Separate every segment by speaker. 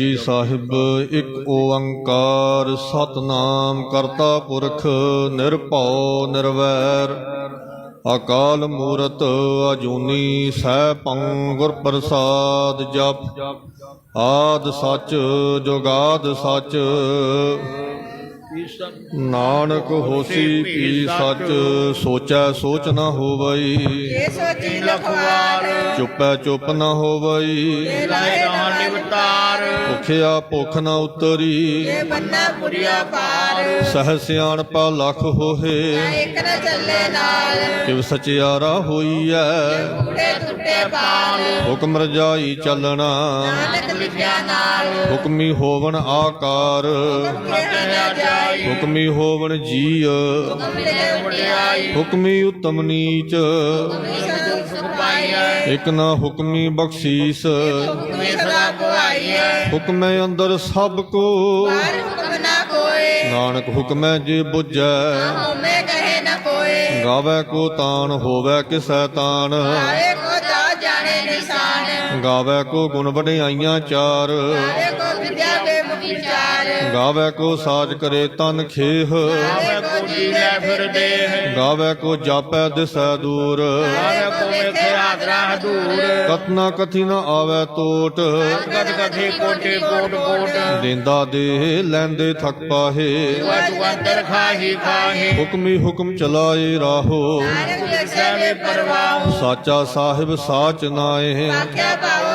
Speaker 1: ਜੀ ਸਾਹਿਬ, ਇੱਕ ਓੰਕਾਰ ਸਤਨਾਮ ਕਰਤਾ ਪੁਰਖ, ਨਿਰਭਉ, ਨਿਰਵੈਰ। ਅਕਾਲ ਮੂਰਤ ਅਜੂਨੀ ਸੈਭੰ ਗੁਰ ਪ੍ਰਸਾਦ ਜਪ। ਆਦ ਸੱਚ, ਜੁਗਾਦ ਸੱਚ। ਨਾਨਕ ਹੋਸੀ ਪੀ ਸੱਚ ਸੋਚੈ ਸੋਚ ਨ ਹੋਵਈ।
Speaker 2: ਇਹ ਸੋਚੀ ਲਖਵਾਰ
Speaker 1: ਚੁੱਪੈ ਚੁੱਪ ਨ ਹੋਵਈ।
Speaker 2: ਲਾਏ ਨਾ ਨਿਵਤਾਰ।
Speaker 1: ਭੁਖਿਆ ਭੁਖ ਨ ਉਤਰੀ।
Speaker 2: ਇਹ ਬੰਨਾ ਪੁਰੀਆ ਪਾਰ।
Speaker 1: ਸਹਿ ਸਿਆਣਪਾ ਲੱਖ ਹੋਏ
Speaker 2: ਇੱਕ ਨ ਚੱਲੇ ਨਾਲ।
Speaker 1: ਕਿਵ ਸਚਿਆਰਾ ਹੋਈਐ।
Speaker 2: ਟੁੱਟੇ ਟੁੱਟੇ ਪਾਲ।
Speaker 1: ਹੁਕਮ ਰਜਾਈ ਚੱਲਣਾ।
Speaker 2: ਨਾਨਕ ਲਿਖਿਆ ਨਾਲ।
Speaker 1: ਹੁਕਮੀ ਹੋਵਨ ਆਕਾਰ। ਹੁਕਮੀ ਹੋਵਨ ਜੀਅ।
Speaker 2: ਮਿਲੇ ਵਡਿਆਈ
Speaker 1: ਹੁਕਮੀ ਉਤਮ ਨੀਚ। ਇਕ ਨਾ ਹੁਕਮੀ ਬਖਸ਼ੀਸ।
Speaker 2: ਹੁਕਮੇ
Speaker 1: ਹੁਕਮੇ ਅੰਦਰ ਸਭ ਕੋ।
Speaker 2: ਹੁਕਮ
Speaker 1: ਨਾਨਕ ਹੁਕਮੈ ਜੇ ਬੁੱਝੈ। ਗਾਵੇ ਕੋ ਤਾਨ ਹੋਵੇ ਕਿਸੈ ਤਾਨ।
Speaker 2: ਆਏ ਕੋ ਜਾ ਜਾਣੇ ਨਿਸ਼ਾਨ।
Speaker 1: ਗਾਵੇ ਕੋ ਗੁਣ ਵਡਿਆਈਆਂ ਚਾਰ।
Speaker 2: ਆਏ ਕੋ ਵਿਦਿਆ ਦੇ ਵਿਚਾਰ।
Speaker 1: ਗਾਵੇ ਕੋ ਸਾਜ ਕਰੇ ਤਨ ਖੇਹ।
Speaker 2: ਆਏ ਕੋ ਜੀ ਲੈ ਫਿਰ ਦੇਹ।
Speaker 1: ਗਾਵੇ ਕੋ ਜਾਪੈ ਦਿਸੈ ਦੂਰ।
Speaker 2: ਆਏ ਕੋ ਵੇਖੇ ਆਦਰਾ ਦੂਰ
Speaker 1: ਕਤਨਾ ਕਥੀ ਨ ਆਵੇ ਟੋਟ
Speaker 2: ਕਦ ਕਥੇ ਕੋਟੇ ਕੋਟ ਕੋਟ।
Speaker 1: ਦਿੰਦਾ ਦੇ ਲੈਂਦੇ ਥਕ ਪਾਹੇ।
Speaker 2: ਵਜ ਵੰਦਰ ਖਾਹੀ ਖਾਹੀ।
Speaker 1: ਹੁਕਮੀ ਹੁਕਮ ਚਲਾਏ ਰਾਹੋ।
Speaker 2: ਪਰਵਾਹ।
Speaker 1: ਸਾਚਾ ਸਾਹਿਬ ਸਾਚ ਨਾਏ
Speaker 2: ਆਖਿਆ ਪਾਰ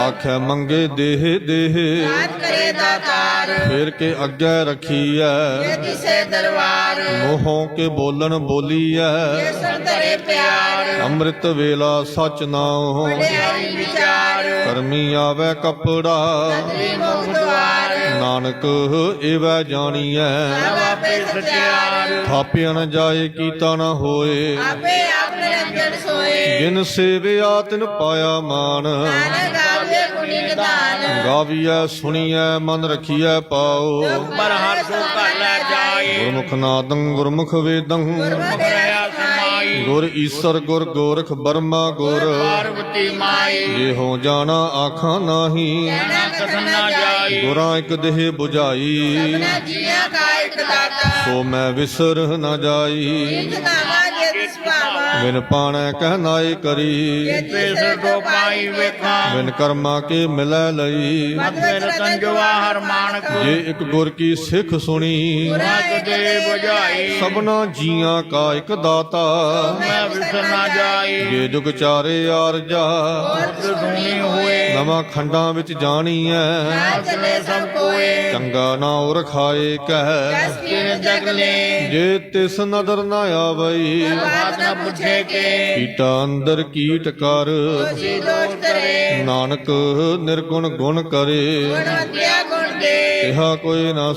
Speaker 1: ਆਖੈ ਮੰਗੇ ਦੇਹ ਦੇਹ।
Speaker 2: ਬਾਤ ਕਰੇ ਦਾਤਾਰ
Speaker 1: ਫੇਰ ਕੇ ਅੱਗੇ ਰਖੀਐ।
Speaker 2: ਇਹ ਕਿਸੇ ਦਰਬਾਰ।
Speaker 1: ਮੋਹੋਂ ਕੇ ਬੋਲਣ ਬੋਲੀਐ।
Speaker 2: ਤਰੇ ਪਿਆਰ।
Speaker 1: ਅੰਮ੍ਰਿਤ ਵੇਲਾ ਸਚ ਨਾਉ।
Speaker 2: ਵਡਿਆਈ ਵਿਚਾਰ।
Speaker 1: ਕਰਮੀ ਆਵੇ ਕਪੜਾ।
Speaker 2: ਤਰੀ ਮੁਖ ਦੁਆਰ
Speaker 1: ਨਾਨਕ ਏਵੈ ਜਾਣੀਐ।
Speaker 2: ਆਪੇ ਸਚਿਆਰ
Speaker 1: ਥਾਪਿਆ ਨ ਜਾਏ ਕੀਤਾ ਨ ਹੋਏ।
Speaker 2: ਆਪੇ ਆਪ ਨਿਰੰਜਨ ਸੋਏ।
Speaker 1: ਜਿਨ ਸੇਵਿਆ ਤਿਨ ਪਾਇਆ ਮਾਨ
Speaker 2: ਨਾਨਕ ਗੁਣੀ ਨਿਦਾਨ
Speaker 1: ਗਾਵੀਐ ਸੁਣੀਐ ਮਨ ਰਖੀਐ ਪਾਓ।
Speaker 2: ਪਰ ਹਰ ਸੋ ਘਰ ਲੈ ਜਾਏ।
Speaker 1: ਗੁਰਮੁਖ ਨਾਦੰ ਗੁਰਮੁਖ ਵੇਦੰ।
Speaker 2: ਸਮਾਈ।
Speaker 1: ਗੁਰ ਈਸਰ ਗੁਰ ਗੋਰਖ ਬਰਮਾ ਗੁਰ।
Speaker 2: ਪਾਰਵਤੀ ਮਾਈ।
Speaker 1: ਜੇ ਹੋ ਜਾਣਾ ਆਖਾਂ ਨਾਹੀ।
Speaker 2: ਨਾ ਕਥਨ ਨਾ ਜਾਈ।
Speaker 1: ਗੁਰਾਂ ਇੱਕ ਦੇਹ 부ਝਾਈ
Speaker 2: ਨਾ ਜੀਆ ਕਾ ਇੱਕ ਦਾਤਾ।
Speaker 1: ਸੋ ਮੈਂ ਵਿਸਰ ਨ ਜਾਈ।
Speaker 2: ਇੱਕ ਪਾਵਾ
Speaker 1: ਬਿਨ ਪਾਣੈ ਕਹਿਨਾਏ ਕਰੀ।
Speaker 2: ਤਿਸ ਦੋ ਪਾਈ ਵੇਖਾਂ।
Speaker 1: ਬਿਨ ਕਰਮਾ ਕੇ ਮਿਲੈ ਲਈ।
Speaker 2: ਮਤਿ ਰਤਨ ਜਵਾਹਰ ਮਾਨਕ
Speaker 1: ਜੇ ਇੱਕ ਗੁਰ ਕੀ ਸਿੱਖ ਸੁਣੀ
Speaker 2: ਰਾਜ ਦੇ ਬੁਝਾਈ।
Speaker 1: ਸਭਨਾ ਜੀਆਂ ਕਾ ਇੱਕ ਦਾਤਾ।
Speaker 2: ਮੈਂ ਵਿਸਰ ਨਾ ਜਾਈ।
Speaker 1: ਜੇ ਜੁਗ ਚਾਰੇ ਆਰਜਾ
Speaker 2: ਸੁਣੀ ਹੋਏ।
Speaker 1: ਨਵਾਂ ਖੰਡਾਂ ਵਿੱਚ ਜਾਣੀਐ।
Speaker 2: ਨਾ ਚਲੇ ਸਭ ਕੋਏ।
Speaker 1: ਚੰਗਾ ਨਾਉ ਰਖਾਏ ਕਹਿ।
Speaker 2: ਕਸ ਕੀ ਜਗਲੇ
Speaker 1: ਜੇ ਤਿਸ ਨਦਰ ਨਾ ਆਵਈ।
Speaker 2: ਬਾਤ ਨਾ ਪੁੱਛੇ ਕੇ।
Speaker 1: ਕੀਟਾ ਅੰਦਰ ਕੀਟ ਕਰ।
Speaker 2: ਜੀ ਦੋਸ਼ ਕਰੇ।
Speaker 1: ਨਾਨਕ ਨਿਰਗੁਣ ਗੁਣ ਕਰੇ।
Speaker 2: ਗੁਣਵੰਤਿਆ ਗੁਣ ਦੇ।
Speaker 1: ਇਹਾ ਕੋਈ ਨਾ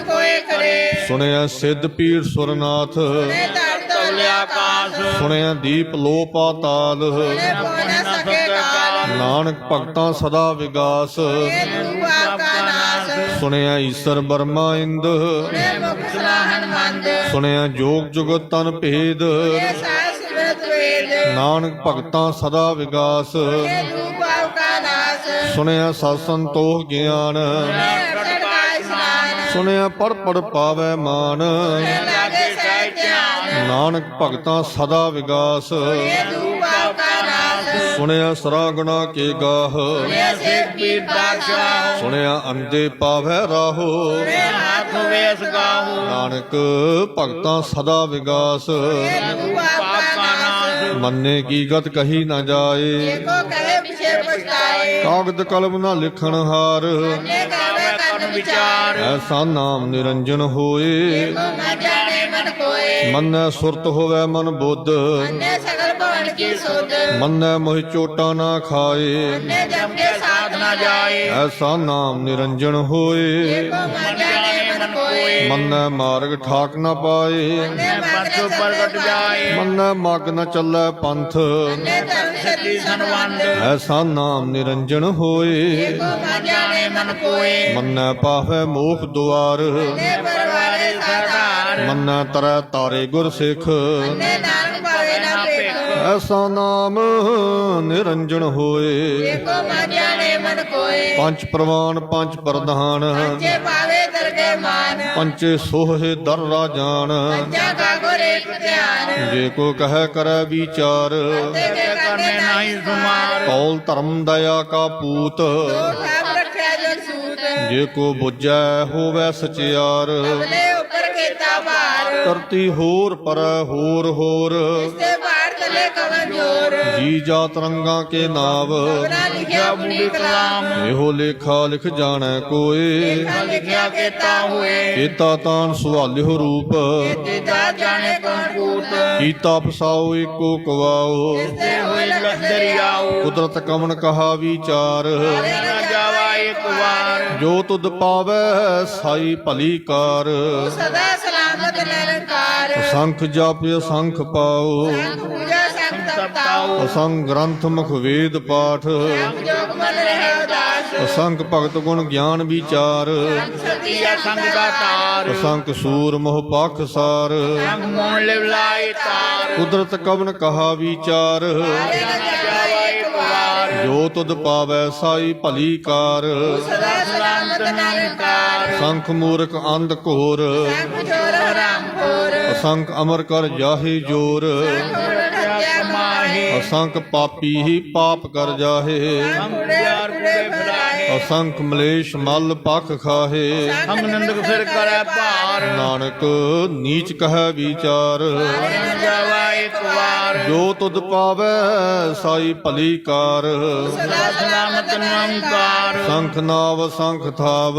Speaker 2: ਕੋਏ ਕਰੇ।
Speaker 1: ਸੁਣਿਆ ਸਿੱਧ ਪੀਰ ਸੁਰਨਾਥ।
Speaker 2: ਧਰ ਆਕਾਸ਼
Speaker 1: ਸੁਣਿਆ ਦੀਪ ਲੋ ਪਾਤਾਲ
Speaker 2: ਸਕੇ ਕਾਲ।
Speaker 1: ਨਾਨਕ ਭਗਤਾਂ ਸਦਾ ਵਿਗਾਸ।
Speaker 2: ਇਹ ਰੂਪ ਆਪਕਾ ਨਾਸ।
Speaker 1: ਸੁਣਿਆ ਈਸਰ ਬਰਮਾ ਇੰਦ।
Speaker 2: ਮੁਖ ਮੰਦ
Speaker 1: ਸੁਣਿਆ ਜੋਗ ਜੁਗਤ ਤਨ ਭੇਦ। ਨਾਨਕ ਭਗਤਾਂ ਸਦਾ ਵਿਗਾਸ। ਸੁਣਿਆ ਸਤ ਸੰਤੋਖ ਗਿਆਨ। ਸੁਣਿਆ ਪੜ ਪੜ ਪਾਵੈ ਮਾਨ। ਨਾਨਕ ਭਗਤਾਂ ਸਦਾ ਵਿਗਾਸ। ਸੁਣਿਆ ਸਰਾ ਗੁਣਾ ਕੇ ਗਾਹ। ਸੁਣਿਆ ਅੰਦੇ ਪਾਵੈ ਰਾਹੋ।
Speaker 2: ਵੇਸ ਗਾਹੂ।
Speaker 1: ਨਾਨਕ ਭਗਤਾਂ ਸਦਾ ਵਿਗਾਸ। ਮੰਨੇ ਕੀ ਗਤ ਕਹੀ ਨਾ ਜਾਏ।
Speaker 2: ਏਕੋ ਕਹੇ ਪਿਛੇ ਪਛਤਾਏ।
Speaker 1: ਕਾਗਦ ਕਲਮ ਨਾ ਲਿਖਣ ਹਾਰ। ਐਸਾ ਨਾਮ ਨਿਰੰਜਨ ਹੋਏ।
Speaker 2: ਏਕੋ ਨਾ ਜਾਣੇ ਮਨ ਕੋਏ
Speaker 1: ਮੰਨੈ ਸੁਰਤ ਹੋਵੇ ਮਨ ਬੁੱਧ।
Speaker 2: ਨੇ ਸਗਲ ਭਵਨ ਕੀ ਸੁਧ।
Speaker 1: ਮੰਨੈ ਮੋਹਿ ਚੋਟਾ ਨਾ ਖਾਏ।
Speaker 2: ਨੇ ਜਮ ਕੇ ਨਾ ਜਾਏ।
Speaker 1: ਐਸਾ ਨਾਮ ਨਿਰੰਜਨ ਹੋਏ।
Speaker 2: ਏਕੋ ਨਾ ਜਾਣੇ ਮਨ ਕੋਏ
Speaker 1: ਮੰਨੈ ਮਾਰਗ ਠਾਕ ਨਾ ਪਾਏ।
Speaker 2: ਨੇ ਪਰਸੋ ਪ੍ਰਗਟ ਜਾਏ।
Speaker 1: ਮੰਨੈ ਮਗ ਨ ਚੱਲੈ ਪੰਥ।
Speaker 2: ਨੇ ਧਰਮ ਸਤੀ ਸੰਵੰਦ
Speaker 1: ਐਸਾ ਨਾਮ ਨਿਰੰਜਨ ਹੋਏ।
Speaker 2: ਏਕੋ ਨਾ ਜਾਣੇ ਮਨ ਕੋਏ
Speaker 1: ਮੰਨੈ ਪਾਵੈ ਮੋਖ ਦੁਆਰ।
Speaker 2: ਨੇ ਪਰਵਾਰੇ ਸਾਧਾਰ
Speaker 1: ਮੰਨੈ ਤਰੈ ਤਾਰੇ ਗੁਰ ਸਿੱਖ।
Speaker 2: ਨੇ ਨਾਨਕ ਭਾਵੇ ਨਾ ਭੇਖ।
Speaker 1: ਐਸਾ ਨਾਮ ਨਿਰੰਜਨ ਹੋਏ।
Speaker 2: ਏਕੋ ਨਾ ਜਾਣੇ ਮਨ ਕੋਏ।
Speaker 1: ਪੰਜ ਪ੍ਰਵਾਨ ਪੰਜ ਪ੍ਰਧਾਨ।
Speaker 2: ਜੇ ਪਾਵੇ ਦਰਗੇ ਮਾਨ।
Speaker 1: ਪੰਚੇ ਸੋਹੇ ਦਰ ਰਾਜਾਨ।
Speaker 2: ਜਾ ਕਾ ਗੁਰੇਕ ਧਿਆਨ।
Speaker 1: ਜੇ ਕੋ ਕਹੈ ਕਰੈ ਵਿਚਾਰ।
Speaker 2: ਤੇ ਕੇ ਕਰਨੇ ਨਹੀਂ ਸੁਮਾਰ।
Speaker 1: ਕੌਲ ਧਰਮ ਦਇਆ ਕਾ ਪੂਤ।
Speaker 2: ਸਭ ਰੱਖਿਆ ਜੋ ਸੂਤ।
Speaker 1: ਜੇ ਕੋ ਬੁੱਝੈ ਹੋਵੈ ਸਚਿਆਰ।
Speaker 2: ਅਗਲੇ ਉੱਪਰ ਕੀਤਾ ਭਾਰ।
Speaker 1: ਧਰਤੀ ਹੋਰ ਪਰੈ ਹੋਰ ਹੋਰ।
Speaker 2: ਕਵਨ
Speaker 1: ਜੀ ਜਾਤ ਰੰਗਾਂ ਕੇ ਨਾਵ।
Speaker 2: ਲਿਖਿਆ ਕਲਾਮ।
Speaker 1: ਇਹੋ ਲੇਖਾ ਲਿਖ ਜਾਣੈ ਕੋਏ।
Speaker 2: ਲਿਖਿਆ ਕੀਤਾ ਹੋਏ।
Speaker 1: ਕੀਤਾ ਤਾਨ ਸੁਹਾਲਿਓ ਰੂਪ।
Speaker 2: ਜਿਦਾ ਜਾਣੇ ਕੌਣ ਕੂਤ
Speaker 1: ਕੀਤਾ ਫਸਾਓ ਏਕੋ ਕਵਾਓ।
Speaker 2: ਤੇ ਹੋਏ ਲਖਦਰਿਆਉ
Speaker 1: ਕੁਦਰਤ ਕਮਨ ਕਹਾ ਵਿਚਾਰ।
Speaker 2: ਨਾ ਜਾਵਾ ਇੱਕ ਵਾਰ।
Speaker 1: ਜੋ ਤੁਧ ਪਾਵੈ ਸਾਈ ਭਲੀ ਕਾਰ।
Speaker 2: ਸਦਾ ਸਲਾਮਤ ਨਿਰੰਕਾਰ।
Speaker 1: ਅਸੰਖ ਜਪ ਅਸੰਖ ਪਾਓ। ਅਸੰਖ ਗ੍ਰੰਥ ਮੁਖ ਵੇਦ ਪਾਠ।
Speaker 2: ਜੋਗ ਮਨ ਰਹਿ ਉਦਾਸ
Speaker 1: ਅਸੰਖ ਭਗਤ ਗੁਣ ਗਿਆਨ ਵਿਚਾਰ।
Speaker 2: ਸਤਿਆ ਸੰਗ ਦਾ ਤਾਰ।
Speaker 1: ਅਸੰਖ ਸੂਰ ਮੋਹ ਪਖ ਸਾਰ।
Speaker 2: ਲਿਵ ਤਾਰ।
Speaker 1: ਕੁਦਰਤ ਕਵਨ ਕਹਾ ਵਿਚਾਰ। ਜੋ ਤੁਧ ਪਾਵੈ ਸਾਈ ਭਲੀ ਕਾਰ।
Speaker 2: ਸਦਾ ਸਲਾਮਤ ਨਿਰੰਕਾਰ।
Speaker 1: ਸੰਖ ਮੂਰਖ ਅੰਧ ਘੋਰ।
Speaker 2: ਹਰਾਮ ਖੋਰ।
Speaker 1: ਅਸੰਖ ਅਮਰ ਕਰ ਜਾਹੇ ਜੋਰ। ਅਸੰਖ ਪਾਪੀ ਹੀ ਪਾਪ ਕਰ ਜਾਹੇ। ਅਸੰਖ ਮਲੇਸ਼ ਮਲ ਪਖ ਖਾਹੇ।
Speaker 2: ਨੰਦਕ ਸਿਰ ਕਰੈ ਭਾਰ।
Speaker 1: ਨਾਨਕ ਨੀਚ ਕਹੈ ਵਿਚਾਰ। ਜੋ ਤੁਧ ਪਾਵੈ ਸਾਈ ਭਲੀ ਕਾਰ।
Speaker 2: ਸਦਾ ਸਲਾਮਤ ਨਿਰੰਕਾਰ
Speaker 1: ਸੰਖ ਨਾਵ ਸੰਖ ਥਾਵ।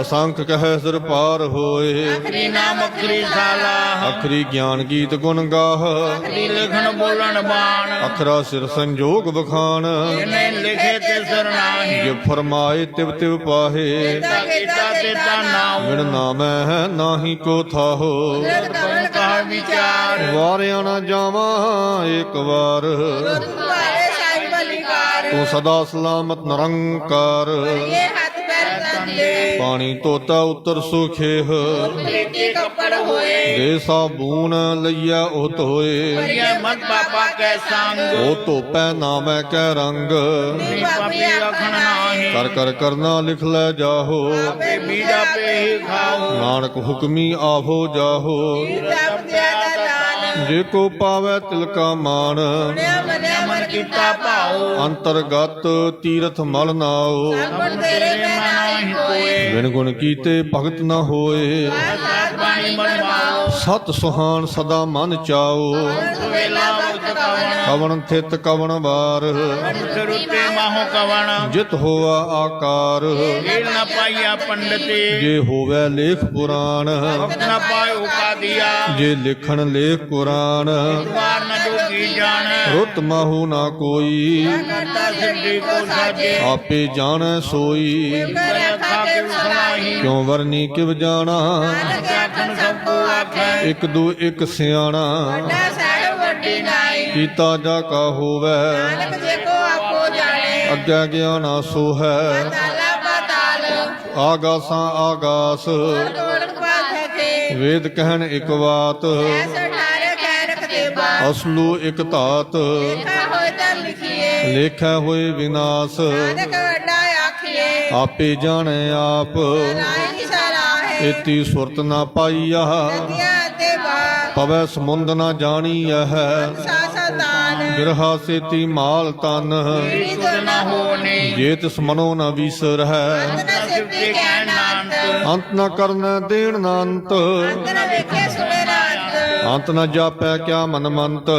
Speaker 1: ਅਸੰਖ ਕਹੈ ਸਿਰ ਪਾਰ ਹੋਏ।
Speaker 2: ਅਖਰੀ ਨਾਮ ਅਖਰੀ ਸਾਲਾ।
Speaker 1: ਅਖਰੀ ਗਿਆਨ ਗੀਤ ਗੁਣ ਗਾਹ।
Speaker 2: ਅਖਰੀ ਲਿਖਣ ਬੋਲਣ ਬਾਣ।
Speaker 1: ਅਖਰਾ ਸਿਰ ਸੰਜੋਗ ਬਖਾਨ
Speaker 2: ਜਿਨੇ ਲਿਖੇ ਤੇ ਸਰਨਾਹੀ
Speaker 1: ਜੇ ਫਰਮਾਏ ਤਿਵ ਤਿਵ ਪਾਹੇ।
Speaker 2: ਤਾ ਕੀਤਾ ਤੇ ਤਾ ਨਾਉ
Speaker 1: ਵਿਣ ਨਾਮੈ ਨਾਹੀ ਕੋ ਥਾਹੋ।
Speaker 2: ਵਿਚਾਰ।
Speaker 1: ਵਾਰਿਆ ਨਾ ਜਾਵਾਂ ਇੱਕ ਵਾਰ। ਤੂੰ ਸਦਾ ਸਲਾਮਤ ਨਿਰੰਕਾਰ।
Speaker 2: ਇਹ
Speaker 1: ਪਾਣੀ ਤੋਤਾ ਉਤਰ ਸੁਖੇਹ।
Speaker 2: ਪ੍ਰੀਤੀ ਕੱਪੜ ਹੋਏ।
Speaker 1: ਦੇ ਸਾਬੂਨ ਲਈਆ ਉਹ ਧੋਏ
Speaker 2: ਕੈ ਸੰਗ।
Speaker 1: ਉਹ ਧੋਪੈ ਨਾਮੈ ਕੈ ਰੰਗ।
Speaker 2: ਪਾਪੀ ਆਖਣ ਨਾਹੀ
Speaker 1: ਕਰ ਕਰ ਕਰਨਾ ਲਿਖ ਲੈ ਜਾਹੋ।
Speaker 2: ਆਪੇ ਬੀਜਾ ਪੇ ਹੀ ਖਾਓ।
Speaker 1: ਨਾਨਕ ਹੁਕਮੀ ਆਹੋ ਜਾਹੋ। ਜੇ ਕੋ ਪਾਵੈ ਤਿਲਕਾ ਮਾਨ
Speaker 2: ਬਣਿਆ ਬਣਿਆ ਮਨ ਕੀਤਾ ਭਾਉ।
Speaker 1: ਅੰਤਰਗਤ ਤੀਰਥ ਮਲ ਨਾਓ
Speaker 2: ਸਭ ਤੇਰੇ ਮੈਂ ਨਾਹੀ ਕੋਏ।
Speaker 1: ਬਿਨ ਗੁਣ ਕੀਤੇ ਭਗਤ ਨ ਹੋਏ।
Speaker 2: ਸਾਤ ਬਾਣੀ ਮਨਵਾਓ
Speaker 1: ਸਤ ਸੁਹਾਨ ਸਦਾ ਮਨ ਚਾਓ।
Speaker 2: ਵੇਲਾ ਕਵਣ
Speaker 1: ਕਵਣ ਥਿਤ ਕਵਣ ਵਾਰ।
Speaker 2: ਸਰੂਤੇ ਮਾਹੋ ਕਵਣ
Speaker 1: ਜਿਤ ਹੋਆ ਆਕਾਰ।
Speaker 2: ਹੀਲ ਨ ਪਾਈਆ ਪੰਡਤੇ
Speaker 1: ਜੇ ਹੋਵੇ ਲੇਖ ਪੁਰਾਣ।
Speaker 2: ਵਕਤ ਪਾਇਓ ਕਾ
Speaker 1: ਜੇ ਲਿਖਣ ਲੇਖ ਕੁਰਾਨ।
Speaker 2: ਵਾਰ ਨ ਜੋਗੀ ਜਾਣ
Speaker 1: ਰੁੱਤ ਮਾਹੂ ਨਾ ਕੋਈ। ਆਪੇ ਜਾਣੈ ਸੋਈ।
Speaker 2: ਕਰੇ
Speaker 1: ਕਿਉ ਵਰਨੀ ਕਿਵ ਜਾਣਾ?
Speaker 2: ਨਾਨਕ ਆਖਣ
Speaker 1: ਇੱਕ ਦੂ ਇੱਕ ਸਿਆਣਾ।
Speaker 2: ਵੱਡਾ ਸਾਹਿਬ ਵੱਡੀ ਨਾਈ
Speaker 1: ਕੀਤਾ ਜਾ ਕਾ ਹੋਵੇ।
Speaker 2: ਨਾਨਕ ਜੇ ਕੋ ਆਪੋ ਜਾਣੇ।
Speaker 1: ਅੱਗੇ ਗਿਆਨਾ ਸੋ ਹੈ ਆਗਾਸਾਂ ਆਗਾਸ। ਵੇਦ ਕਹਿਣ ਇੱਕ ਬਾਤ। ਅਸਲੂ ਇੱਕ ਧਾਤ।
Speaker 2: ਲਿਖਾ
Speaker 1: ਹੋਏ ਵਿਨਾਸ਼। ਆਪੇ ਜਾਣੈ ਆਪ। ਏਤੀ ਸੁਰਤ ਨਾ ਪਾਈਆ। ਪਵੈ ਸਮੁੰਦ ਨਾ
Speaker 2: ਸਾਸਾ ਤਾਨ
Speaker 1: ਬਿਰਹਾ ਸੇਤੀ ਮਾਲ ਤਨ
Speaker 2: ਰੀਤ ਨ ਹੋਣੀ
Speaker 1: ਜੇ ਤਿਸ ਮਨੋ ਨ ਵੀਸਰਹਿ।
Speaker 2: ਅੰਤ ਨ
Speaker 1: ਕਰਨ ਦੇਣ ਨ ਅੰਤ।
Speaker 2: ਅੰਤ ਨ
Speaker 1: ਜਾਪੈ ਕਿਆ ਮਨ ਮੰਤ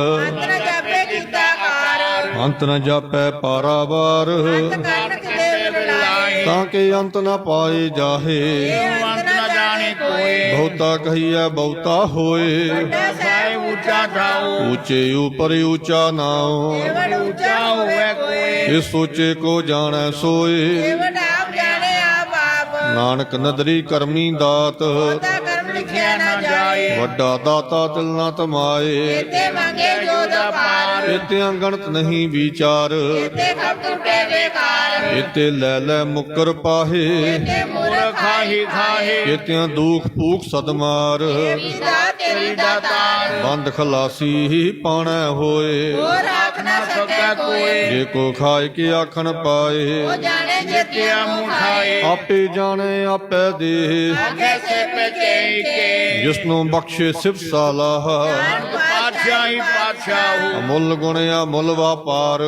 Speaker 2: ਅੰਤ ਨ ਜਾਪੈ
Speaker 1: ਪਾਰਾਵਾਰ।
Speaker 2: ਅੰਤ
Speaker 1: ਤਾਂ ਕਿ ਅੰਤ ਨ ਪਾਏ ਜਾਹੇ। ਬਹੁਤਾ ਕਹੀਐ ਬਹੁਤਾ ਹੋਏ।
Speaker 2: ਉੱਚਾ ਥਾਉ
Speaker 1: ਉੱਚੇ ਉਪਰ ਉੱਚਾ ਨਾਉ
Speaker 2: ਕੇਵਲ ਉੱਚਾ ਹੋਵੇ ਕੋਈ।
Speaker 1: ਇਹ ਸੋਚੇ ਕੋ ਜਾਣੈ ਸੋਏ।
Speaker 2: ਕੇਵਲ ਆਪ ਜਾਣੇ ਆਪ ਆਪ।
Speaker 1: ਨਾਨਕ ਨਦਰੀ ਕਰਮੀ ਦਾਤ।
Speaker 2: ਤਾਂ ਕਰਮ ਲਿਖਿਆ ਨਾ ਜਾਏ।
Speaker 1: ਵੱਡਾ ਦਾਤਾ ਦਿਲ ਨਾ ਤਮਾਏ।
Speaker 2: ਤੇ ਮੰਗੇ ਜੋ ਦਾ ਪਾਰ
Speaker 1: ਇਤੇ ਅੰਗਣਤ ਨਹੀਂ ਵਿਚਾਰ।
Speaker 2: ਤੇ ਖਪ ਟੁੱਟੇ ਬੇਕਾਰ।
Speaker 1: ਇਤੇ ਲੈ ਲੈ ਮੁਕਰ ਪਾਹੇ।
Speaker 2: ਤੇ ਮੂਰਖ ਖਾਹੀ ਖਾਹੇ।
Speaker 1: ਇਤਿਆਂ ਦੁਖ ਭੂਖ ਸਦਮਾਰ
Speaker 2: ਤੇਰੀ ਦਾ ਤਾਰ।
Speaker 1: ਬੰਦ ਖਲਾਸੀ ਹੀ ਪਾਣੈ ਹੋਏ।
Speaker 2: ਹੋਰ ਆਖ ਨਾ ਸਕੈ ਕੋਏ
Speaker 1: ਜੇ ਕੋ ਖਾਏ ਕੇ ਆਖਣ ਪਾਏ।
Speaker 2: ਉਹ ਜਾਣੇ ਜਿਤਿਆ ਮੁਖਾਏ
Speaker 1: ਆਪੇ ਜਾਣੇ ਆਪੇ ਦੇ
Speaker 2: ਆਖੇ ਸੇ ਪਚੇ ਕੇ
Speaker 1: ਜਿਸ ਨੂੰ ਬਖਸ਼ੇ ਸਿਫਤ ਸਾਲਾਹ।
Speaker 2: ਪਾਤਸ਼ਾਹੀ ਪਾਤਸ਼ਾਹੂ
Speaker 1: ਅਮੁੱਲ ਗੁਣ ਅਮੁੱਲ ਵਾਪਾਰ।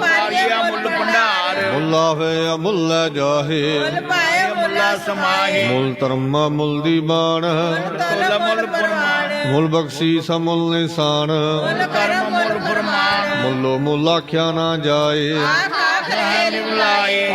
Speaker 2: ਪਾਰਿਆ ਮੁੱਲ ਭੰਡਾਰ।
Speaker 1: ਮੁੱਲ ਆਵੇ ਅਮੁੱਲ ਲੈ ਜਾਹੇ।
Speaker 2: ਪਾਏ ਮੁੱਲਾ ਸਮਾਹੀ
Speaker 1: ਮੁੱਲ ਧਰਮ ਮੁੱਲ ਦੀ ਬਾਣ
Speaker 2: ਮੁੱਲ ਮੁੱਲ ਪਰਮਾਨ
Speaker 1: ਮੁੱਲ ਬਖਸ਼ੀ ਸਮੁੱਲ ਨਿਸ਼ਾਨ।
Speaker 2: ਕਰਮ ਮੁੱਲ ਫਰਮਾਨ
Speaker 1: ਮੁੱਲੋ ਮੁੱਲ ਆਖਿਆ ਨਾ ਜਾਏ।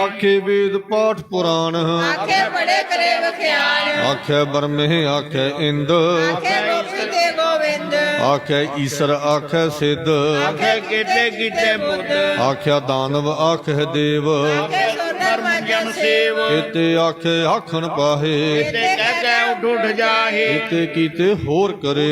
Speaker 2: ਆਖ
Speaker 1: ਵੇਦ ਪਾਠ ਪੁਰਾਣ।
Speaker 2: ਆਖੇ ਬੜੇ ਕਰੇ ਵਖਿਆਨ
Speaker 1: ਆਖੇ ਬਰਮੇ ਆਖੇ ਇੰਦ।
Speaker 2: ਆਖੇ ਗੋਪੀ ਤੇ ਗੋਵਿੰਦ।
Speaker 1: ਆਖੇ ਈਸ਼ਰ ਆਖੇ ਸਿੱਧ।
Speaker 2: ਆਖੇ ਕੀਤੇ ਕੀਤੇ ਬੁੱਧ।
Speaker 1: ਆਖਿਆ ਦਾਨਵ ਆਖੇ ਦੇਵ।
Speaker 2: ਆਖੇ ਸੋਨਰ ਮਜਨ ਸੇਵ।
Speaker 1: ਇਤੇ ਆਖੇ ਆਖਣ ਪਾਹੇ।
Speaker 2: ਤੇ ਕਹਿ ਕੇ ਉੱਠ ਉੱਠ ਜਾਹੇ।
Speaker 1: ਇਤੇ ਕੀਤੇ ਹੋਰ ਕਰੇ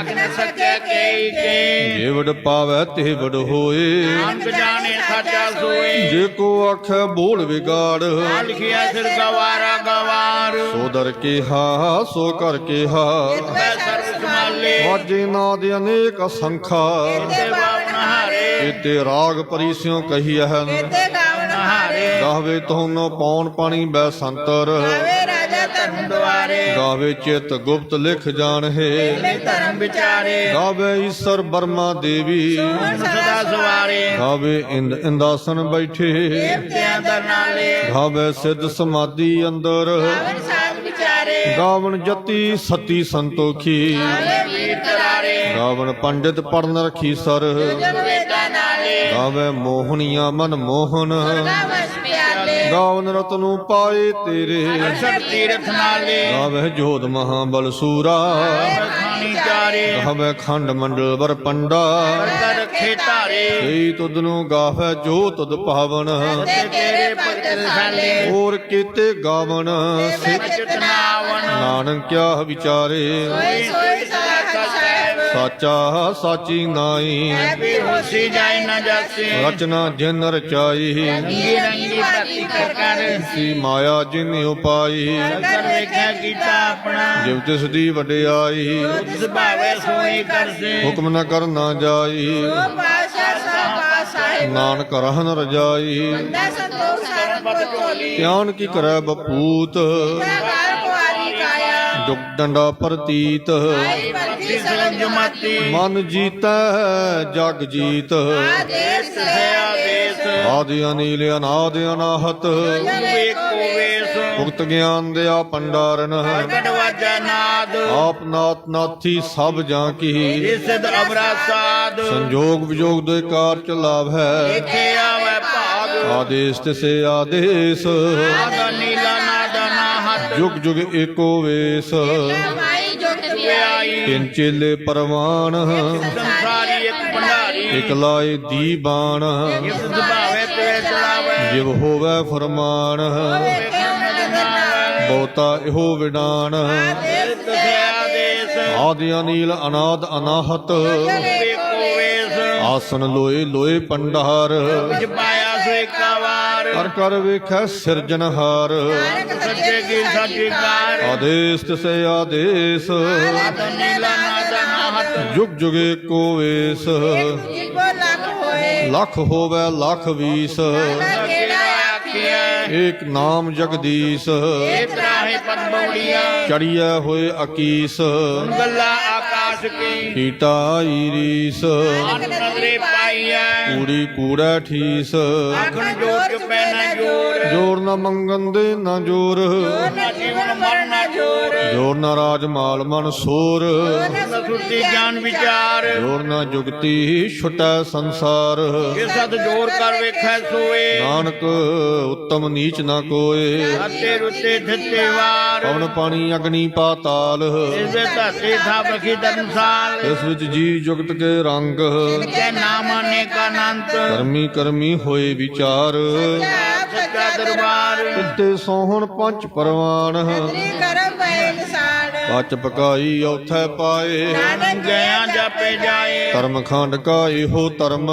Speaker 2: ਆਖ ਨ ਸਕੇ ਕਈ ਕੇ
Speaker 1: ਜੇ ਵਡ ਪਾਵੈ ਤੇ ਵਡ ਹੋਏ।
Speaker 2: ਅੰਤ ਜਾਣੇ ਸਾਚਾ ਸੋਏ।
Speaker 1: ਜੇ ਕੋ ਆਖੇ ਬੋਲ ਵਿਗਾੜ।
Speaker 2: ਲਿਖਿਆ ਸਿਰ ਗਵਾਰਾ ਗਵਾਰ।
Speaker 1: ਸੋ ਦਰ ਕਿਹਾ ਸੋ ਕਰ ਕਿਹਾ।
Speaker 2: ਸਰਬ ਸਮਾਲੇ
Speaker 1: ਵਾਜੇ ਨਾਦ ਅਨੇਕ ਅਸੰਖਾ
Speaker 2: ਤੇ ਬਾਵਨ ਹਾਰੇ।
Speaker 1: ਇਤੇ ਰਾਗ ਪਰਿਸਿਓ ਕਹੀਐ
Speaker 2: ਤੇ ਗਾਵਨ ਹਾਰੇ
Speaker 1: ਗਾਵੇ ਤੁਹਾਨੂੰ ਪੌਣ ਪਾਣੀ ਬੈ ਸੰਤਰ।
Speaker 2: ਆਵੇ ਰਾਜਾ ਧਰਮ ਦੁਆਰੇ।
Speaker 1: ਗਾਵੇ ਚਿਤ ਗੁਪਤ ਲਿਖ ਜਾਣਹਿ।
Speaker 2: ਲੈ ਧਰਮ ਵਿਚਾਰੇ।
Speaker 1: ਗਾਵੇ ਈਸ਼ਰ ਬਰਮਾ ਦੇਵੀ।
Speaker 2: ਸਦਾ ਸਵਾਰੇ।
Speaker 1: ਗਾਵੇ ਇੰਦ ਇੰਦਾਸਨ ਬੈਠੇ।
Speaker 2: ਦੇਵਤਿਆਂ ਦਰ ਨਾਲੇ।
Speaker 1: ਗਾਵੇ ਸਿੱਧ ਸਮਾਧੀ ਅੰਦਰ।
Speaker 2: ਗਾਵਨ ਸਾਧ ਵਿਚਾਰੇ।
Speaker 1: ਗਾਵਣ ਜਤੀ ਸਤੀ ਸੰਤੋਖੀ।
Speaker 2: ਵੀਰ
Speaker 1: ਗਾਵਣ ਪੰਡਿਤ ਪੜਨ ਰਖੀ ਸਰ।
Speaker 2: ਜਨ ਵੇਦਾ ਨਾਲੇ।
Speaker 1: ਗਾਵੇ ਮੋਹਣੀਆਂ ਮਨ ਮੋਹਨ।
Speaker 2: ਗਾਵਸ ਪਿਆਲੇ
Speaker 1: ਗਾਵਨ ਰਤਨੂ ਪਾਏ ਤੇਰੇ।
Speaker 2: ਅਰਸ਼ਦ ਤੀਰਥ ਨਾਲੇ
Speaker 1: ਗਾਵੇ ਜੋਧ ਮਹਾਬਲ ਸੂਰਾ।
Speaker 2: ਖਾਣੀ ਚਾਰੇ।
Speaker 1: ਗਾਵੇ ਖੰਡ ਮੰਡਲ ਵਰ ਪੰਡਾ।
Speaker 2: ਰੱਖੇ ਧਾਰੇ।
Speaker 1: ਈ ਤੁਧ ਨੂੰ ਗਾਵੇ ਜੋ ਤੁਧ ਪਾਵਨ।
Speaker 2: ਤੇਰੇ ਭਗਤ ਰਸਾਲੇ
Speaker 1: ਹੋਰ ਕੀਤੇ ਗਾਵਨ। ਸਿੱਧ
Speaker 2: ਚਿਤਨਾਵਨ
Speaker 1: ਨਾਨਕ ਕਿਆ ਵਿਚਾਰੇ।
Speaker 2: ਸੋਈ ਸੋਈ
Speaker 1: ਸਾਚਾ ਸਾਚੀ ਨਾਈ।
Speaker 2: ਵੀ ਹੋਸੀ ਜਾਇ ਨ ਜਾਸੀ।
Speaker 1: ਰਚਨਾ ਜਿਨ ਰਚਾਈ
Speaker 2: ਰੰਗੀ ਰੰਗੀ ਭਗਤੀ ਕਰ ਕਰ।
Speaker 1: ਸੀ ਮਾਇਆ ਜਿਨ ਉਪਾਈ।
Speaker 2: ਕਰ ਵੇਖਿਆ ਕੀਤਾ ਆਪਣਾ।
Speaker 1: ਜਿਵ ਤਿਸ ਦੀ ਵਡਿਆਈ।
Speaker 2: ਜਿਸ ਭਾਵੇ ਸੋਈ ਕਰਸੇ।
Speaker 1: ਹੁਕਮ ਨ ਕਰਨਾ ਜਾਈ।
Speaker 2: ਉਹ ਪਾਸ਼ਾ ਸਾਹਿਬ
Speaker 1: ਨਾਨਕ ਰਹਿਨ ਰਜਾਈ।
Speaker 2: ਸੰਤੋਖ ਝੋਲੀ।
Speaker 1: ਧਿਆਨ ਕੀ ਕਰੈ ਬਪੂਤ। ਜੁਗ ਡੰਡਾ ਪ੍ਰਤੀਤ।
Speaker 2: ਆਈ
Speaker 1: ਮਨ ਜੀਤੈ ਜਗ ਜੀਤ।
Speaker 2: ਆਦੇਸ ਹੈ ਆਦੇਸ।
Speaker 1: ਆਦਿ ਅਨੀਲ ਅਨਾਦ ਅਨਾਹਤ
Speaker 2: ਏਕੋ ਵੇਸ।
Speaker 1: ਮੁਕਤ ਗਿਆਨ ਦਿਆ ਪੰਡਾਰਨ।
Speaker 2: ਪ੍ਰਗਟ ਵਾਜਾ ਨਾਦ।
Speaker 1: ਆਪ ਨਾਥ ਨਾਥੀ ਸਭ ਜਾਂ ਕੀ।
Speaker 2: ਅਮਰਾ
Speaker 1: ਸੰਜੋਗ ਵਿਜੋਗ ਦੇ ਕਾਰ ਚਲਾਵੈ
Speaker 2: ਦੇਖੇ ਆਵੇ ਭਾਗ।
Speaker 1: ਆਦੇਸ ਤਿਸੇ ਆਦੇਸ।
Speaker 2: ਆਦ ਨੀਲਾ ਨਾਦਾ ਨਾਹਤ।
Speaker 1: ਜੁਗ ਜੁਗ ਏਕੋ ਵੇਸ। ਤਿੰਨ ਚੇਲੇ ਪਰਵਾਨ
Speaker 2: ਸੰਸਾਰੀ ਇੱਕ ਭੰਡਾਰੀ।
Speaker 1: ਇਕ ਲਾਏ ਦੀਬਾਨ।
Speaker 2: ਇਸ ਸੁਭਾਵੇ ਤੇ ਚਲਾਵੇ
Speaker 1: ਜਿਵ ਹੋਵੇ ਫਰਮਾਨ। ਬਹੁਤਾ ਇਹੋ ਵਿਡਾਨ। ਆਦਿ ਅਨੀਲ ਅਨਾਦ ਅਨਾਹਤ। ਆਸਨ ਲੋਏ ਲੋਏ ਪੰਡਾਰ
Speaker 2: ਵਿਚ ਪਾਇਆ ਸੋ ਇੱਕਾ ਵਾਰ।
Speaker 1: ਕਰ ਕਰ ਵੇਖੈ ਸਿਰਜਨਹਾਰ
Speaker 2: ਕੀ ਸਾਚੀਕਾਰ
Speaker 1: ਆਦੇਸ ਤਿਸੇ ਆਦੇਸ
Speaker 2: ਆਦ ਨੀਲਾ ਨਾਦਾ ਨਾਹਤ
Speaker 1: ਜੁਗ ਜੁਗ ਏਕੋ ਵੇਸ
Speaker 2: ਜਿਗੋ ਲੱਖ ਹੋਏ
Speaker 1: ਲਖ ਹੋਵੇ ਲਖ ਵੀਸ
Speaker 2: ਕਿਹੜਾ ਆਖਿਆ ਜੋਰ ਜੋਰ
Speaker 1: ਨਾ ਮੰਗਨ ਦੇ ਨਾ ਜੋਰ।
Speaker 2: ਨਾ ਜੀਵਨ ਮਰਨਾ ਜੋਰ।
Speaker 1: ਜੋਰ ਨਾ ਰਾਜ ਮਾਲ ਮਨ ਸੋਰ।
Speaker 2: ਨਾ ਸੁਰਤੀ ਗਿਆਨ ਵਿਚਾਰ।
Speaker 1: ਜੋਰ ਨਾ ਜੁਗਤੀ ਛੁਟੈ ਸੰਸਾਰ।
Speaker 2: ਸਤ ਜੋਰ ਕਰ ਵੇਖੈ ਸੋਏ।
Speaker 1: ਨਾਨਕ ਉੱਤਮ ਨੀਚ ਨਾ ਕੋਏ।
Speaker 2: ਅੱਤੇ ਰੁੱਤੇ ਧਿੱਤੇ ਵਾਰ।
Speaker 1: ਪਵਨ ਪਾਣੀ ਅਗਨੀ ਪਾਤਾਲ
Speaker 2: ਇਸ ਦੇ ਧਰਤੀ ਥਾਪ ਰਖੀ ਧਰਮਸਾਲ
Speaker 1: ਇਸ ਵਿੱਚ ਜੀ ਜੁਗਤ ਕੇ ਰੰਗ।
Speaker 2: ਕੇ ਨਾਮ ਅਨੇਕ ਅਨੰਤ।
Speaker 1: ਕਰਮੀ ਕਰਮੀ ਹੋਏ ਵਿਚਾਰ।
Speaker 2: ਸੱਚਾ ਦਰਬਾਰ।
Speaker 1: ਕਿਤੇ ਸੋਹਣ ਪੰਜ ਪਰਵਾਨ।
Speaker 2: ਕਰਮ ਬੈ ਇਨਸਾਨ।
Speaker 1: ਪਚ ਪਕਾਈ ਔਥੈ ਪਾਏ।
Speaker 2: ਨਾਨਕ ਗਿਆ ਜਾਪੇ ਜਾਏ।
Speaker 1: ਧਰਮ ਖੰਡ ਕਾ ਇਹੋ ਧਰਮ।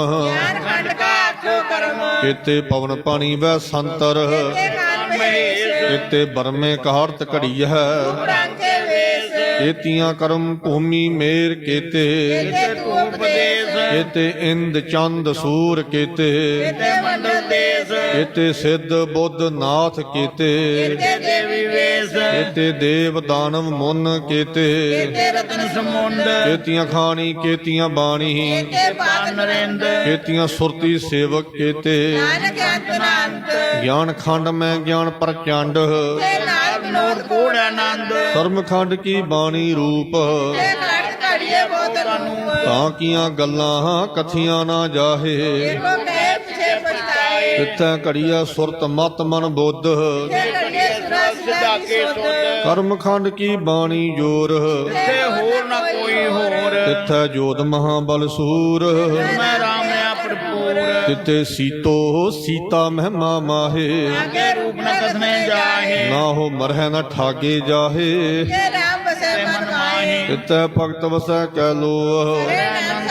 Speaker 2: ਖੰਡ ਕਾ ਆਖੋ ਕਰਮ।
Speaker 1: ਕਿਤੇ ਪਵਨ ਪਾਣੀ ਵੈ ਸੰਤਰ।
Speaker 2: ਮਹੇਸ਼
Speaker 1: ਕਿਤੇ ਬਰਮੇ ਕਹਾਰਤ ਘੜੀ ਹੈ।
Speaker 2: ਵੇਸ।
Speaker 1: ਕੇਤੀਆਂ ਕਰਮ ਭੂਮੀ ਮੇਰ ਕੇਤੇ।
Speaker 2: ਤੇ ਤੂੰ ਉਪਦੇਸ਼।
Speaker 1: ਇਤੇ ਇੰਦ ਚੰਦ ਸੂਰ ਕੀਤੇ
Speaker 2: ਤੇ ਮੰਡਲ ਦੇਸ।
Speaker 1: ਇਤੇ ਸਿੱਧ ਬੁੱਧ ਨਾਥ ਕੀਤੇ
Speaker 2: ਤੇ ਦੇਵੀ ਵੇਸ।
Speaker 1: ਇਤੇ ਦੇਵ ਦਾਨਵ ਮੁਨ ਕੀਤੇ
Speaker 2: ਤੇ ਰਤਨ ਸਮੁੰਡ।
Speaker 1: ਕੇਤੀਆਂ ਖਾਣੀ ਕੇਤੀਆਂ ਬਾਣੀ
Speaker 2: ਤੇ ਪਾਤ ਨਰਿੰਦ।
Speaker 1: ਕੇਤੀਆਂ ਸੁਰਤੀ ਸੇਵਕ ਕੀਤੇ।
Speaker 2: ਨਾਨਕ ਅੰਤਨਾੰਤ
Speaker 1: ਗਿਆਨ ਖੰਡ ਮੈਂ ਗਿਆਨ ਪ੍ਰਚੰਡ।
Speaker 2: ਤੇ ਨਾਲ ਵਿਨੋਦ ਕੂੜ ਆਨੰਦ।
Speaker 1: ਧਰਮ ਖੰਡ ਕੀ ਬਾਣੀ ਰੂਪ।
Speaker 2: ਤੇ
Speaker 1: ਤਾਂ ਕੀਆਂ ਗੱਲਾਂ ਕਥੀਆਂ ਨਾ ਜਾਹੇ।
Speaker 2: ਕੋ ਕਹੇ ਪਿਛੇ ਪਛਤਾਏ।
Speaker 1: ਤਿੱਥੈ ਘੜੀਆ ਸੁਰਤ ਮਤ ਮਨ ਬੁੱਧ। ਕਰਮ ਖੰਡ ਕੀ ਬਾਣੀ ਜੋਰ।
Speaker 2: ਤੇ ਹੋਰ ਨਾ ਕੋਈ ਹੋਰ।
Speaker 1: ਤਿੱਥੈ ਜੋਤ ਮਹਾਬਲ ਸੂਰ।
Speaker 2: ਮੈਂ ਰਾਮ
Speaker 1: ਤਿੱਥੇ ਸੀਤੋ ਸੀਤਾ ਮਹਿਮਾ ਮਾਹੇ।
Speaker 2: ਅਗੇ ਰੂਪ ਨ ਕਸਨੇ ਜਾਹੇ।
Speaker 1: ਨਾ ਹੋ ਮਰਹਿ ਨਾ ਠਾਗੇ ਜਾਹੇ। ਤਿੱਥੈ ਭਗਤ ਵਸੈ ਕੈ ਲੋ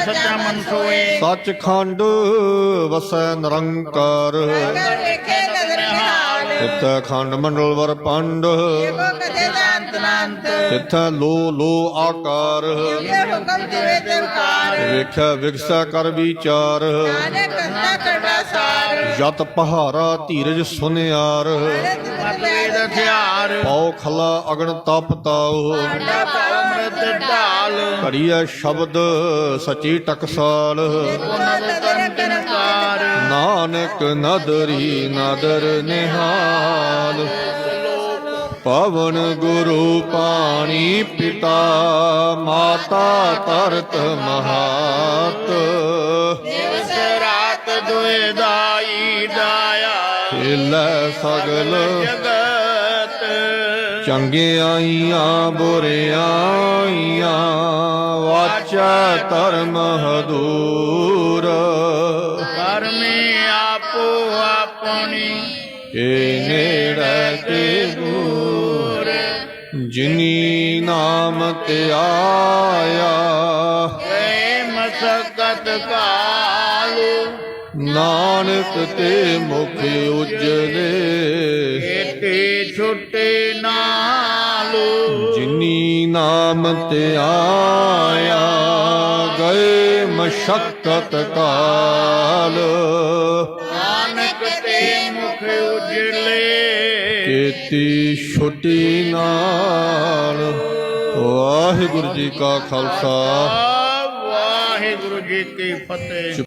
Speaker 2: ਸੱਚਾ ਮਨ ਸੋਏ।
Speaker 1: ਸੱਚ ਖੰਡ ਵਸੈ ਨਿਰੰਕਾਰ। ਤਿੱਥੈ ਖੰਡ ਮੰਡਲ ਵਰ ਪੰਡ।
Speaker 2: ਕੋ ਕਦੇ ਦਾੰਤ ਨਾੰਤ
Speaker 1: ਤਿੱਥੈ ਲੋ ਲੋ ਆਕਾਰ। ਵੇਖਿਆ ਵਿਗਸਾ ਕਰ ਵਿਚਾਰ।
Speaker 2: ਕੰਤਾ
Speaker 1: ਜਤ ਪਹਾਰਾ ਧੀਰਜ ਸੁਨਿਆਰ। ਪਉ ਖਲਾ ਅਗਨ ਤਪ ਤਾਉ।
Speaker 2: ਅੰਮ੍ਰਿਤ ਢਾਲ।
Speaker 1: ਘੜੀਐ ਸ਼ਬਦ ਸਚੀ ਟਕਸਾਲ। ਨਾਨਕ ਨਦਰੀ ਨਦਰ ਨਿਹਾਲ। ਪਵਨ ਗੁਰੂ ਪਾਣੀ ਪਿਤਾ ਮਾਤਾ ਤਰਤ ਮਹਾਤ।
Speaker 2: ਦਿਵਸ ਰਾਤ ਦੁਇ ਦਾਈ ਦਾਇਆ।
Speaker 1: ਹਿਲੈ ਸਗਲ
Speaker 2: ਜਗਤ
Speaker 1: ਚੰਗਿਆਈਆਂ ਬੁਰਿਆਈਆਂ ਵਾਚਾ ਧਰਮ ਹਦੂਰ।
Speaker 2: ਕਰਮੀ ਆਪੋ ਆਪਣੀ
Speaker 1: ਏ ਨੇੜੇ ਤੇ ਦੂਰ। ਜਿਨੀ ਨਾਮ ਤੇ ਆਇਆ
Speaker 2: ਗਏ ਮਸਕਤ ਕਾਲੂ।
Speaker 1: ਨਾਨਕ ਤੇ ਮੁਖ ਉਜਲੇ।
Speaker 2: ਏਟੇ ਛੁੱਟੇ ਨਾਲੂ।
Speaker 1: ਜਿਨੀ ਨਾਮ ਤੇ ਆਇਆ ਗਏ ਮਸ਼ਕਤ ਕਾਲ।
Speaker 2: ਨਾਨਕ ਤੇ ਮੁਖ ਉਜਲੇ।
Speaker 1: ਕੀਤੀ ਛੁੱਟੀ ਨਾਲ। ਵਾਹਿਗੁਰੂ ਜੀ ਕਾ ਖਾਲਸਾ।
Speaker 2: ਵਾਹਿਗੁਰੂ ਜੀ ਕੀ ਫਤਿਹ।